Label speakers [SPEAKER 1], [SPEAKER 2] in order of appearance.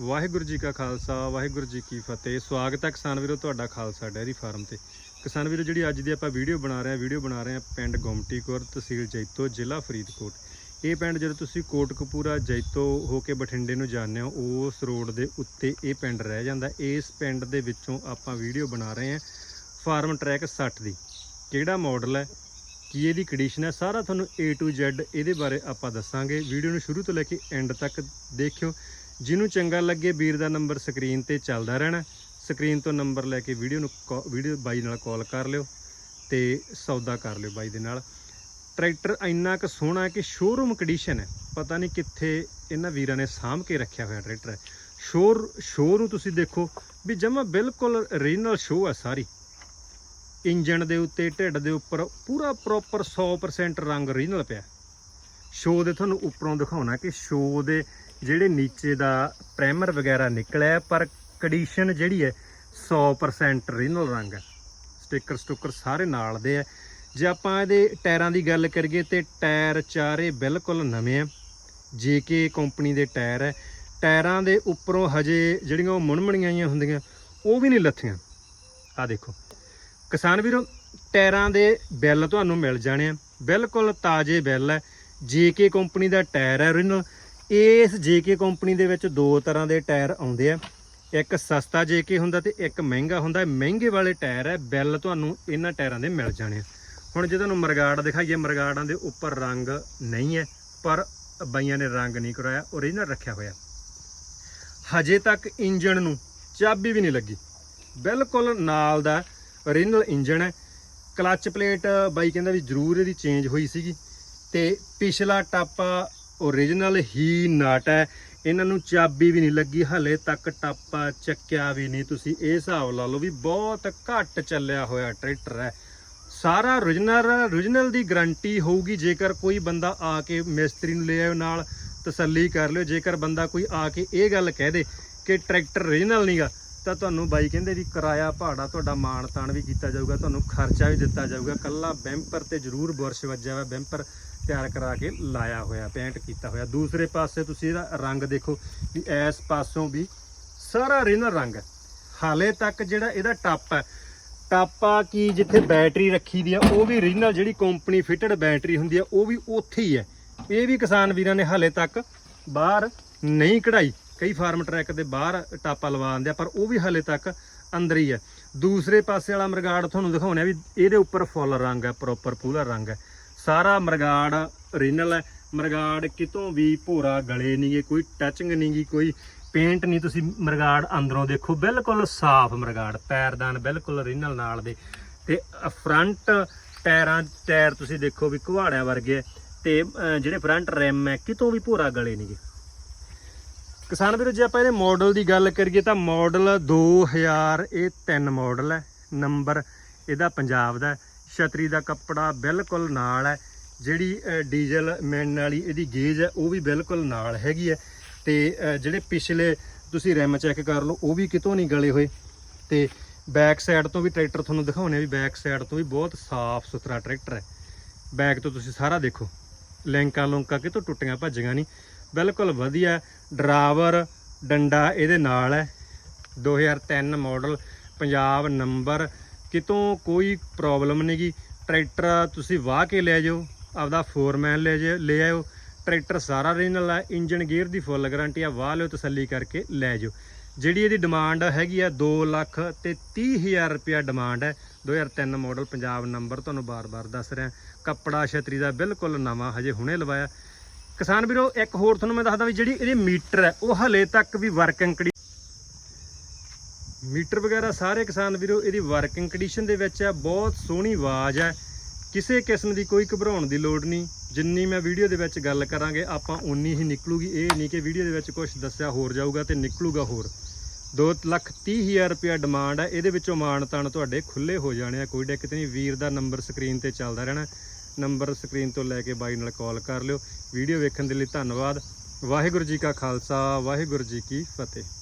[SPEAKER 1] ਵਾਹਿਗੁਰੂ ਜੀ ਕਾ ਖਾਲਸਾ, ਵਾਹਿਗੁਰੂ ਜੀ ਕੀ ਫਤਿਹ। ਸਵਾਗਤ ਹੈ ਕਿਸਾਨ ਵੀਰੋ ਤੁਹਾਡਾ ਖਾਲਸਾ ਡੈਰੀ ਫਾਰਮ ਤੇ। ਕਿਸਾਨ ਵੀਰੋ, ਜਿਹੜੀ ਅੱਜ ਦੀ ਆਪਾਂ ਵੀਡੀਓ ਬਣਾ ਰਹੇ ਹਾਂ, ਵੀਡੀਓ ਬਣਾ ਰਹੇ ਹਾਂ ਪਿੰਡ ਗੁਮਟੀਕੁਰ ਤਹਿਸੀਲ ਜੈਤੋ, ਜ਼ਿਲ੍ਹਾ ਫਰੀਦਕੋਟ। ਇਹ ਪਿੰਡ ਜਦੋਂ ਤੁਸੀਂ ਕੋਟਕਪੂਰਾ, ਜੈਤੋ ਹੋ ਕੇ ਬਠਿੰਡੇ ਨੂੰ ਜਾਂਦੇ ਹੋ, ਉਸ ਰੋਡ ਦੇ ਉੱਤੇ ਇਹ ਪਿੰਡ ਰਹਿ ਜਾਂਦਾ। ਇਸ ਪਿੰਡ ਦੇ ਵਿੱਚੋਂ ਆਪਾਂ ਵੀਡੀਓ ਬਣਾ ਰਹੇ ਹਾਂ ਫਾਰਮ ਟਰੈਕ 60 ਦੀ। ਕਿਹੜਾ ਮਾਡਲ ਹੈ? ਕੀ ਇਹਦੀ ਕੰਡੀਸ਼ਨ ਹੈ? ਸਾਰਾ ਤੁਹਾਨੂੰ A to Z ਇਹਦੇ ਬਾਰੇ ਆਪਾਂ ਦੱਸਾਂਗੇ। ਵੀਡੀਓ ਨੂੰ ਸ਼ੁਰੂ ਤੋਂ ਲੈ ਕੇ ਐਂਡ ਤੱਕ ਦੇਖਿਓ। ਜਿਹਨੂੰ ਚੰਗਾ ਲੱਗੇ ਵੀਰ ਦਾ ਨੰਬਰ ਸਕਰੀਨ ਤੇ ਚੱਲਦਾ ਰਹਿਣਾ। ਸਕਰੀਨ ਤੋਂ ਨੰਬਰ ਲੈ ਕੇ ਵੀਡੀਓ ਨੂੰ ਵੀਡੀਓ ਬਾਈ ਨਾਲ ਕਾਲ ਕਰ ਲਿਓ ਤੇ ਸੌਦਾ ਕਰ ਲਿਓ ਬਾਈ ਦੇ ਨਾਲ। ਟਰੈਕਟਰ ਇੰਨਾ ਕੁ ਸੋਹਣਾ ਹੈ ਕਿ ਸ਼ੋਰੂਮ ਕੰਡੀਸ਼ਨ ਹੈ। ਪਤਾ ਨਹੀਂ ਕਿੱਥੇ ਇਹਨਾਂ ਵੀਰਾਂ ਨੇ ਸਾਂਭ ਕੇ ਰੱਖਿਆ ਹੋਇਆ ਟਰੈਕਟਰ ਹੈ। ਸ਼ੋਰ ਸ਼ੋਰ ਨੂੰ ਤੁਸੀਂ ਦੇਖੋ ਵੀ ਜਮਾ ਬਿਲਕੁਲ ਰੀਜਨਲ ਸ਼ੋ ਹੈ ਸਾਰੀ। ਇੰਜਣ ਦੇ ਉੱਤੇ, ਢਿੱਡ ਦੇ ਉੱਪਰ ਪੂਰਾ ਪ੍ਰੋਪਰ 100% ਰੰਗ ਰੀਜਨਲ ਪਿਆ। ਸ਼ੋ ਦੇ ਤੁਹਾਨੂੰ ਉੱਪਰੋਂ ਦਿਖਾਉਣਾ ਕਿ ਸ਼ੋ ਦੇ ਜਿਹੜੇ ਨੀਚੇ ਦਾ ਪ੍ਰਾਈਮਰ ਵਗੈਰਾ ਨਿਕਲਿਆ ਪਰ ਕੰਡੀਸ਼ਨ ਜਿਹੜੀ ਹੈ 100% ਰੀਜਨਲ ਰੰਗ ਹੈ। ਸਟicker ਸਟੁੱਕਰ ਸਾਰੇ ਨਾਲ ਦੇ ਆ ਜੇ ਆਪਾਂ ਇਹਦੇ ਟਾਇਰਾਂ ਦੀ ਗੱਲ ਕਰੀਏ ਤੇ ਟਾਇਰ ਚਾਰੇ ਬਿਲਕੁਲ ਨਵੇਂ ਆ ਜੇਕੇ ਕੰਪਨੀ ਦੇ ਟਾਇਰ ਹੈ। ਟਾਇਰਾਂ ਦੇ ਉੱਪਰੋਂ ਹਜੇ ਜਿਹੜੀਆਂ ਉਹ ਮੁਣਮਣੀਆਂ ਆਈਆਂ ਹੁੰਦੀਆਂ, ਉਹ ਵੀ ਨਹੀਂ ਲੱਥੀਆਂ। ਆ ਦੇਖੋ। ਕਿਸਾਨ ਵੀਰੋ, ਟਾਇਰਾਂ ਦੇ ਬਿੱਲ ਤੁਹਾਨੂੰ ਮਿਲ ਜਾਣੇ ਆ। ਬਿਲਕੁਲ ਤਾਜ਼ੇ ਬਿੱਲ ਹੈ। ਜੇਕੇ ਕੰਪਨੀ ਦਾ ਟਾਇਰ ਹੈ ਓਰੀਜਨਲ ਇਸ ਜੇਕੇ ਕੰਪਨੀ ਦੇ ਵਿੱਚ ਦੋ ਤਰ੍ਹਾਂ ਦੇ ਟਾਇਰ ਆਉਂਦੇ ਆ। ਇੱਕ ਸਸਤਾ ਜੇਕੇ ਹੁੰਦਾ ਤੇ ਇੱਕ ਮਹਿੰਗਾ ਹੁੰਦਾ। ਮਹਿੰਗੇ ਵਾਲੇ ਟਾਇਰ ਹੈ ਬਿੱਲ ਤੁਹਾਨੂੰ ਇਹਨਾਂ ਟਾਇਰਾਂ ਦੇ ਮਿਲ ਜਾਣੇ ਆ। ਹੁਣ ਜੇ ਤੁਹਾਨੂੰ ਮਰਗਾੜ ਦਿਖਾਈਏ, ਮਰਗਾੜਾਂ ਦੇ ਉੱਪਰ ਰੰਗ ਨਹੀਂ ਹੈ, ਪਰ ਬਾਈਆਂ ਨੇ ਰੰਗ ਨਹੀਂ ਕਰਾਇਆ ਓਰੀਜਨਲ ਰੱਖਿਆ ਹੋਇਆ। ਹਜੇ ਤੱਕ ਇੰਜਣ ਨੂੰ ਚਾਬੀ ਵੀ ਨਹੀਂ ਲੱਗੀ। ਬਿਲਕੁਲ ਨਾਲ ਦਾ ਓਰੀਜਨਲ ਇੰਜਣ ਹੈ। ਕਲੱਚ ਪਲੇਟ ਬਾਈ ਕਹਿੰਦਾ ਵੀ ਜ਼ਰੂਰ ਇਹਦੀ ਚੇਂਜ ਹੋਈ ਸੀਗੀ। ਤੇ ਪਿਛਲਾ ਟਾਪਾ ਓਰੀਜਨਲ ਹੀ ਨਾਟ ਹੈ। ਇਹਨਾਂ ਨੂੰ ਚਾਬੀ ਵੀ ਨਹੀਂ ਲੱਗੀ, ਹਲੇ ਤੱਕ ਟਾਪਾ ਚੱਕਿਆ ਵੀ ਨਹੀਂ। ਤੁਸੀਂ ਇਹ ਹਿਸਾਬ ਲਾ ਲਓ ਵੀ ਬਹੁਤ ਘੱਟ ਚੱਲਿਆ ਹੋਇਆ ਟਰੈਕਟਰ ਹੈ। ਸਾਰਾ ਓਰੀਜਨਲ ਓਰੀਜਨਲ ਦੀ ਗਾਰੰਟੀ ਹੋਊਗੀ, ਜੇਕਰ ਕੋਈ ਬੰਦਾ ਆ ਕੇ ਮਿਸਤਰੀ ਨੂੰ ਲੈ ਆਇਓ ਨਾਲ, ਤਸੱਲੀ ਕਰ ਲਿਓ। ਜੇਕਰ ਬੰਦਾ ਕੋਈ ਆ ਕੇ ਇਹ ਗੱਲ ਕਹਿ ਦੇ ਕਿ ਟਰੈਕਟਰ ਓਰੀਜਨਲ ਨਹੀਂਗਾ ਤਾਂ ਤੁਹਾਨੂੰ ਬਾਈ ਕਹਿੰਦੇ ਵੀ ਕਿਰਾਇਆ ਭਾੜਾ ਤੁਹਾਡਾ ਮਾਣ ਤਾਣ ਵੀ ਕੀਤਾ ਜਾਊਗਾ, ਤੁਹਾਨੂੰ ਖਰਚਾ ਵੀ ਦਿੱਤਾ ਜਾਊਗਾ। ਕੱਲਾ ਬੈਂਪਰ ਤੇ ਜ਼ਰੂਰ ਬੁਰਸ਼ ਵੱਜਿਆ ਹੋਇਆ ਬੈਂਪਰ ਤਿਆਰ ਕਰਾ ਕੇ ਲਾਇਆ ਹੋਇਆ ਪੇਂਟ ਕੀਤਾ ਹੋਇਆ। ਦੂਸਰੇ ਪਾਸੇ ਤੁਸੀਂ ਇਹਦਾ ਰੰਗ ਦੇਖੋ ਵੀ ਇਸ ਪਾਸੋਂ ਵੀ ਸਾਰਾ ਓਰੀਜਨਲ ਰੰਗ ਹੈ। ਹਾਲੇ ਤੱਕ ਜਿਹੜਾ ਇਹਦਾ ਟੱਪ ਹੈ, ਟਾਪਾ ਕੀ ਜਿੱਥੇ ਬੈਟਰੀ ਰੱਖੀ ਦੀ ਆ, ਉਹ ਵੀ ਓਰੀਜਨਲ ਜਿਹੜੀ ਕੰਪਨੀ ਫਿਟਡ ਬੈਟਰੀ ਹੁੰਦੀ ਆ, ਉਹ ਵੀ ਉੱਥੇ ਹੀ ਹੈ। ਇਹ ਵੀ ਕਿਸਾਨ ਵੀਰਾਂ ਨੇ ਹਾਲੇ ਤੱਕ ਬਾਹਰ ਨਹੀਂ ਕਢਾਈ। ਕਈ ਫਾਰਮ ਟਰੈਕ ਦੇ ਬਾਹਰ ਟਾਪਾ ਲਵਾ ਦਿੰਦੇ ਆ, ਪਰ ਉਹ ਵੀ ਹਾਲੇ ਤੱਕ ਅੰਦਰ ਹੀ ਹੈ। ਦੂਸਰੇ ਪਾਸੇ ਵਾਲਾ ਮਰਗਾੜ ਤੁਹਾਨੂੰ ਦਿਖਾਉਣਾ ਵੀ ਇਹਦੇ ਉੱਪਰ ਫੁੱਲ ਰੰਗ ਹੈ ਪ੍ਰੋਪਰ ਪੂਰਾ ਰੰਗ ਹੈ। ਸਾਰਾ ਮਰਗਾੜ ਓਰੀਜਨਲ ਹੈ। ਮਰਗਾੜ ਕਿਤੋਂ ਵੀ ਭੋਰਾ ਗਲੇ ਨਹੀਂਗੇ ਕੋਈ ਟੱਚਿੰਗ ਨਹੀਂਗੀ ਕੋਈ ਪੇਂਟ ਨਹੀਂ ਤੁਸੀਂ ਮਰਗਾੜ ਅੰਦਰੋਂ ਦੇਖੋ, ਬਿਲਕੁਲ ਸਾਫ਼ ਮਰਗਾੜ, ਪੈਰਦਾਨ ਬਿਲਕੁਲ ਓਰੀਜਨਲ ਨਾਲ ਦੇ। ਤੇ ਫਰੰਟ ਟਾਇਰਾਂ, ਟਾਇਰ ਤੁਸੀਂ ਦੇਖੋ ਵੀ ਕੁਹਾੜਿਆਂ ਵਰਗੇ ਹੈ। ਤੇ ਜਿਹੜੇ ਫਰੰਟ ਰਿਮ ਹੈ, ਕਿਤੋਂ ਵੀ ਭੋਰਾ ਗਲੇ ਨਹੀਂਗੇ ਕਿਸਾਨ ਵੀਰੋ, ਜੇ ਆਪਾਂ ਇਹਦੇ ਮਾਡਲ ਦੀ ਗੱਲ ਕਰੀਏ ਤਾਂ ਮਾਡਲ 2000 ਇਹ ਤਿੰਨ ਮਾਡਲ ਹੈ। ਨੰਬਰ ਇਹਦਾ ਪੰਜਾਬ ਦਾ ਛਤਰੀ ਦਾ ਕੱਪੜਾ ਬਿਲਕੁਲ ਨਾਲ ਹੈ। ਜਿਹੜੀ ਡੀਜ਼ਲ ਮਿਲਣ ਵਾਲੀ ਇਹਦੀ ਗੇਜ ਹੈ, ਉਹ ਵੀ ਬਿਲਕੁਲ ਨਾਲ ਹੈਗੀ ਹੈ। ਤੇ ਜਿਹੜੇ ਪਿਛਲੇ ਤੁਸੀਂ ਰਿਮ ਚੈੱਕ ਕਰ ਲਓ, ਉਹ ਵੀ ਕਿਤੋਂ ਨਹੀਂ ਗਲੇ ਹੋਏ। ਤੇ ਬੈਕ ਸਾਈਡ ਤੋਂ ਵੀ ਟਰੈਕਟਰ ਤੁਹਾਨੂੰ ਦਿਖਾਉਣੇ ਵੀ ਬੈਕ ਸਾਈਡ ਤੋਂ ਵੀ ਬਹੁਤ ਸਾਫ਼ ਸੁਥਰਾ ਟਰੈਕਟਰ ਹੈ। ਬੈਕ ਤੋਂ ਤੁਸੀਂ ਸਾਰਾ ਦੇਖੋ। ਲੈਂਕਾਂ ਲੋਂਕਾਂ ਕਿਤੋਂ ਟੁੱਟੀਆਂ, ਭੱਜੀਆਂ ਨਹੀਂ। ਬਿਲਕੁਲ ਵਧੀਆ ਡਰਾਈਵਰ ਡੰਡਾ ਇਹਦੇ ਨਾਲ ਹੈ। 2003 ਮਾਡਲ, ਪੰਜਾਬ ਨੰਬਰ ਕਿਤੋਂ ਕੋਈ ਪ੍ਰੋਬਲਮ ਨਹੀਂਗੀ ਟਰੈਕਟਰ ਤੁਸੀਂ ਵਾਹ ਕੇ ਲੈ ਜਾਓ, ਆਪਦਾ ਫੋਰਮੈਨ ਲੈ ਜਾਓ ਲੈ ਆਇਓ। ਟਰੈਕਟਰ ਸਾਰਾ ਓਰੀਜਨਲ ਹੈ ਇੰਜਨ ਗੇਅਰ ਦੀ ਫੁੱਲ ਗਾਰੰਟੀ ਆ, ਵਾਹ ਲਿਓ ਤਸੱਲੀ ਕਰਕੇ ਲੈ ਜਾਓ। ਜਿਹੜੀ ਇਹਦੀ ਡਿਮਾਂਡ ਹੈਗੀ ਆ 2 ਲੱਖ ਤੇ 30000 ਰੁਪਿਆ ਡਿਮਾਂਡ ਹੈ। 2003 ਮਾਡਲ ਪੰਜਾਬ ਨੰਬਰ ਤੁਹਾਨੂੰ ਬਾਰ-ਬਾਰ ਦੱਸ ਰਿਹਾ। ਕੱਪੜਾ ਛਤਰੀ ਦਾ ਬਿਲਕੁਲ ਨਵਾਂ ਹਜੇ ਹੁਣੇ ਲਵਾਇਆ। ਕਿਸਾਨ ਵੀਰੋ, ਇੱਕ ਹੋਰ ਤੁਹਾਨੂੰ ਮੈਂ ਦੱਸਦਾ ਵੀ ਜਿਹੜੀ ਇਹਦੇ ਮੀਟਰ ਹੈ, ਉਹ ਹਲੇ ਤੱਕ ਵੀ ਵਰਕਿੰਗ ਮੀਟਰ ਵਗੈਰਾ ਸਾਰੇ ਕਿਸਾਨ ਵੀਰੋ, ਇਹਦੀ ਵਰਕਿੰਗ ਕੰਡੀਸ਼ਨ ਦੇ ਵਿੱਚ ਹੈ ਬਹੁਤ ਸੋਹਣੀ ਆਵਾਜ਼ ਹੈ ਕਿਸੇ ਕਿਸਮ ਦੀ ਕੋਈ ਘਬਰਾਉਣ ਦੀ ਲੋੜ ਨਹੀਂ। ਜਿੰਨੀ ਮੈਂ ਵੀਡੀਓ ਦੇ ਵਿੱਚ ਗੱਲ ਕਰਾਂਗੇ, ਆਪਾਂ ਉਨੀ ਹੀ ਨਿਕਲੂਗੀ। ਇਹ ਨਹੀਂ ਕਿ ਵੀਡੀਓ ਦੇ ਵਿੱਚ ਕੁਝ ਦੱਸਿਆ ਹੋਰ ਜਾਊਗਾ ਤੇ ਨਿਕਲੂਗਾ ਹੋਰ। 2 ਲੱਖ 30 ਹਜ਼ਾਰ ਰੁਪਇਆ ਡਿਮਾਂਡ ਹੈ ਇਹਦੇ ਵਿੱਚੋਂ ਮਾਣ ਤਾਣ ਤੁਹਾਡੇ ਖੁੱਲੇ ਹੋ ਜਾਣੇ ਆ। ਕੋਈ ਦਿੱਕਤ ਨਹੀਂ, ਵੀਰ ਦਾ ਨੰਬਰ ਸਕਰੀਨ ਤੇ ਚੱਲਦਾ ਰਹਿਣਾ। ਨੰਬਰ ਸਕਰੀਨ ਤੋਂ ਲੈ ਕੇ ਬਾਈ ਨਾਲ ਕਾਲ ਕਰ ਲਿਓ। ਵੀਡੀਓ ਵੇਖਣ ਦੇ ਲਈ ਧੰਨਵਾਦ। ਵਾਹਿਗੁਰੂ ਜੀ ਕਾ ਖਾਲਸਾ, ਵਾਹਿਗੁਰੂ ਜੀ ਕੀ ਫਤਿਹ।